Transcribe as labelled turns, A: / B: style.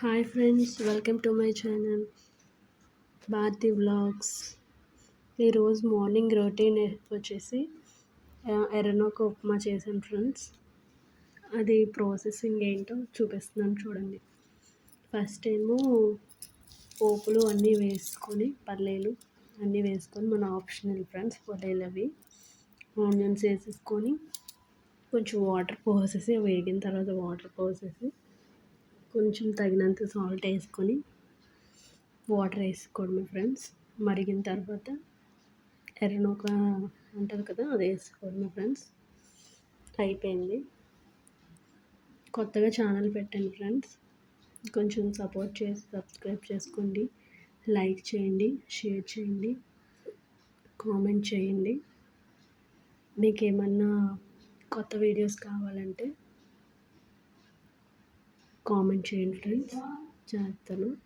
A: Hi friends welcome to my channel Bharati vlogs. ఈరోజు morning routine వచ్చేసి ఎర్రనొక ఉప్మా చేశాను ఫ్రెండ్స్. అది ప్రాసెసింగ్ ఏంటో చూపిస్తున్నాను చూడండి. ఫస్ట్ ఏమో పోపులు అన్నీ వేసుకొని పల్లీలు అన్నీ వేసుకొని మన ఆప్షనల్ ఫ్రెండ్స్ పల్లీలు అవి ఆనియన్స్ వేసేసుకొని కొంచెం వాటర్ పోసేసి వేగిన తర్వాత వాటర్ పోసేసి కొంచెం తగినంత సాల్ట్ వేసుకొని వాటర్ వేసుకోవడమే ఫ్రెండ్స్ మరిగిన తర్వాత ఎర్రనూక ఉంటుంది కదా అది వేసుకోవడమే ఫ్రెండ్స్ అయిపోయింది. కొత్తగా ఛానల్ పెట్టండి ఫ్రెండ్స్ కొంచెం సపోర్ట్ చేసి సబ్స్క్రైబ్ చేసుకోండి. లైక్ చేయండి షేర్ చేయండి కామెంట్ చేయండి. మీకు ఏమన్నా కొత్త వీడియోస్ కావాలంటే కామెంట్ చేయండి ఫ్రెండ్స్. చేస్తాను.